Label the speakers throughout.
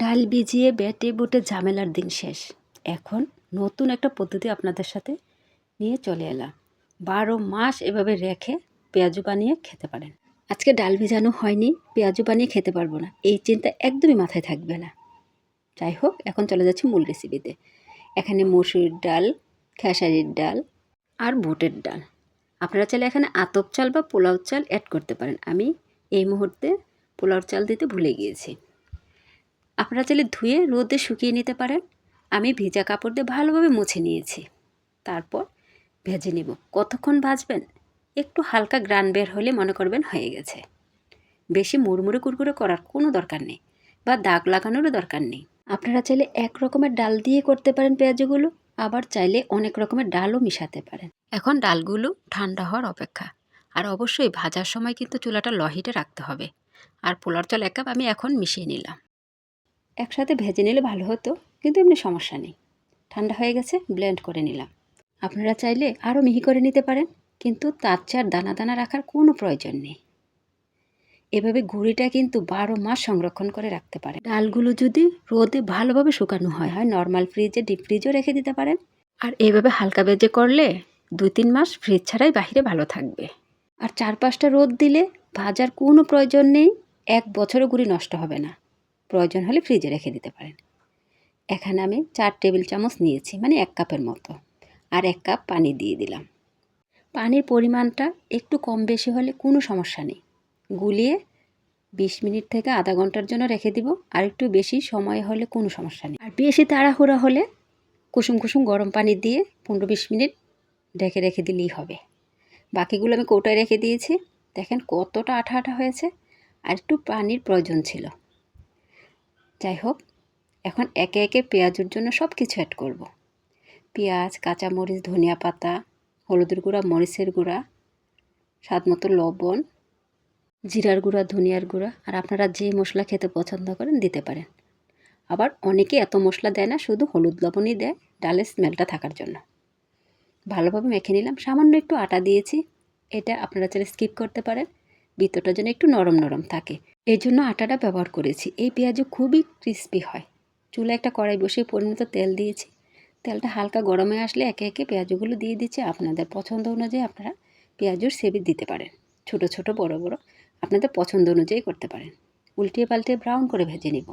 Speaker 1: ডাল ভিজিয়ে বেটে বুটে ঝামেলার দিন শেষ। এখন নতুন একটা পদ্ধতি আপনাদের সাথে নিয়ে চলে এলাম। বারো মাস এভাবে রেখে পেঁয়াজু বানিয়ে খেতে পারেন। আজকে ডাল ভিজানো হয়নি, পেঁয়াজু বানিয়ে খেতে পারব না। এই চিন্তা একদমই মাথায় থাকবে না। যাই হোক, এখন চলে যাচ্ছি মূল রেসিপিতে এখানে মসুরির ডাল, খেসারির ডাল আর বুটের ডাল। আপনারা চাইলে এখানে আতপ চাল বা পোলাও চাল অ্যাড করতে পারেন। আমি এই মুহূর্তে পোলাও চাল দিতে ভুলে গিয়েছি। আপনারা চাইলে ধুয়ে রোদে শুকিয়ে নিতে পারেন। আমি ভেজা কাপড় দিয়ে ভালোভাবে মুছে নিয়েছি। তারপর ভেজে নেব। কতক্ষণ ভাজবেন? একটু হালকা গ্রান বের হলে মনে করবেন হয়ে গেছে। বেশি মুড়মুড়ে কুরকুরে করার কোনো দরকার নেই বা দাগ লাগানোরও দরকার নেই। আপনারা চাইলে এক রকমের ডাল দিয়ে করতে পারেন পেঁয়াজগুলো, আবার চাইলে অনেক রকমের ডালও মিশাতে পারেন। এখন ডালগুলো ঠান্ডা হওয়ার অপেক্ষা। আর অবশ্যই ভাজার সময় কিন্তু চুলাটা লহিটে রাখতে হবে। আর পোলার চাল এক কাপ আমি এখন মিশিয়ে নিলাম। একসাথে ভেজে নিলে ভালো হতো, কিন্তু এমনি সমস্যা নেই। ঠান্ডা হয়ে গেছে ব্লেন্ড করে নিলাম। আপনারা চাইলে আরও মিহি করে নিতে পারেন, কিন্তু তার চার দানা দানা রাখার কোনো প্রয়োজন নেই। এভাবে গুঁড়িটা কিন্তু বারো মাস সংরক্ষণ করে রাখতে পারেন। ডালগুলো যদি রোদে ভালোভাবে শুকানো হয় হয় নর্মাল ফ্রিজে ডিপ ফ্রিজও রেখে দিতে পারেন। আর এভাবে হালকা বেজে করলে দুই তিন মাস ফ্রিজ ছাড়াই বাহিরে ভালো থাকবে। আর চার পাঁচটা রোদ দিলে ভাজার কোনো প্রয়োজন নেই, এক বছরও গুঁড়ি নষ্ট হবে না। প্রয়োজন হলে ফ্রিজে রেখে দিতে পারেন। এখানে আমি চার টেবিল চামচ নিয়েছি মানে এক কাপের মতো। আর এক কাপ পানি দিয়ে দিলাম। পানির পরিমাণটা একটু কম বেশি হলে কোনো সমস্যা নেই। গুলিয়ে বিশ মিনিট থেকে আধা ঘণ্টার জন্য রেখে দিব। আর একটু বেশি সময় হলে কোনো সমস্যা নেই। আর বেশি তাড়াহুড়া হলে কুসুম কুসুম গরম পানি দিয়ে পনেরো বিশ মিনিট ঢেকে রেখে দিলেই হবে। বাকিগুলো আমি কৌটায় রেখে দিয়েছি। দেখেন কতটা আঠা আঠা হয়েছে। আর একটু পানির প্রয়োজন ছিল। যাই হোক এখন একে একে পেঁয়াজের জন্য সব কিছু অ্যাড করব। পেঁয়াজ, কাঁচামরিচ, ধনিয়া পাতা, হলুদের গুঁড়া, মরিচের গুঁড়া, স্বাদ মতো লবণ, জিরার গুঁড়া, ধনিয়ার গুঁড়া, আর আপনারা যে মশলা খেতে পছন্দ করেন দিতে পারেন। আবার অনেকে এত মশলা দেয় না, শুধু হলুদ লবণই দেয়, ডালের স্মেলটা থাকার জন্য। ভালোভাবে মেখে নিলাম, সামান্য একটু আটা দিয়েছি, এটা আপনারা চাইলে স্কিপ করতে পারেন। ভিতরটা যেন একটু নরম নরম থাকে। এই জন্য আটাটা ব্যবহার করেছি। এই পেঁয়াজও খুবই ক্রিস্পি হয়। চুলে একটা কড়াই বসিয়ে পরিণত তেল দিয়েছি। তেলটা হালকা গরমে আসলে একে একে পেঁয়াজগুলো দিয়ে দিচ্ছি আপনাদের পছন্দ অনুযায়ী আপনারা পেঁয়াজুর সেবি দিতে পারেন। ছোট ছোট, বড় বড় আপনাদের পছন্দ অনুযায়ী করতে পারেন। উল্টিয়ে পাল্টে ব্রাউন করে ভেজে নিব।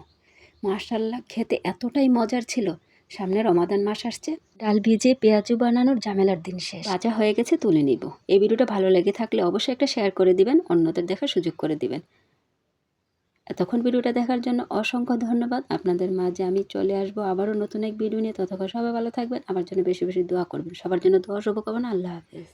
Speaker 1: মাশাল্লাহ খেতে এতটাই মজার ছিল সামনে রমাদান মাস আসছে। ডাল ভিজে পেঁয়াজু বানানোর ঝামেলার দিন শেষ। ভাজা হয়ে গেছে তুলে নিব। এই ভিডিওটা ভালো লেগে থাকলে অবশ্যই একটা শেয়ার করে দিবেন অন্যদের দেখার সুযোগ করে দিবেন। এতক্ষণ ভিডিওটা দেখার জন্য অসংখ্য ধন্যবাদ। আপনাদের মাঝে আমি চলে আসব আবারও নতুন এক ভিডিও নিয়ে। ততক্ষণ সবাই ভালো থাকবেন। আমার জন্য বেশি বেশি দোয়া করবেন। সবার জন্য দোয়া শুভকামনা। আল্লাহ হাফেজ।